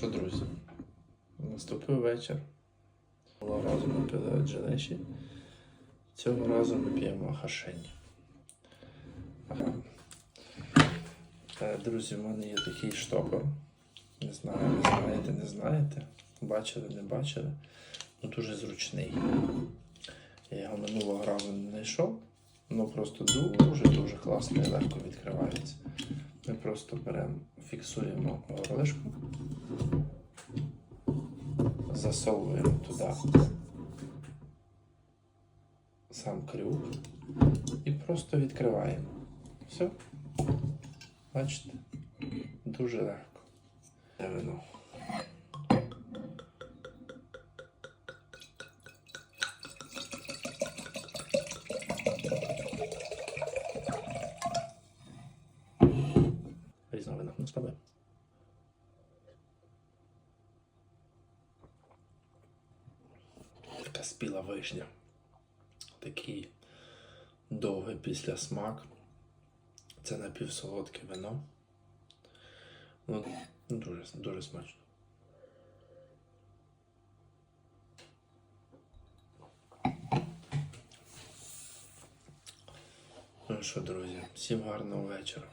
що, друзі, наступив вечір. Минулого разу ми пили джелеші. Цього разу ми п'ємо хашень. Ага. Е, Друзі, в мене є такий штопор. Не знаю, ви знаєте, не знаєте. Бачили, не бачили. Ну дуже зручний. Я його минулого разу не знайшов. Ну просто дуже-дуже класно і легко відкривається. Ми просто беремо, фіксуємо горлишку, засовуємо туди сам крюк і просто відкриваємо. Все. Бачите? Дуже легко. Де вино. Різна вина. Ну, спробуй. Спіла вишня. Такий довгий після смак. Це напівсолодке вино. Ну, дуже, дуже смачно. Ну що, друзі, всім гарного вечора.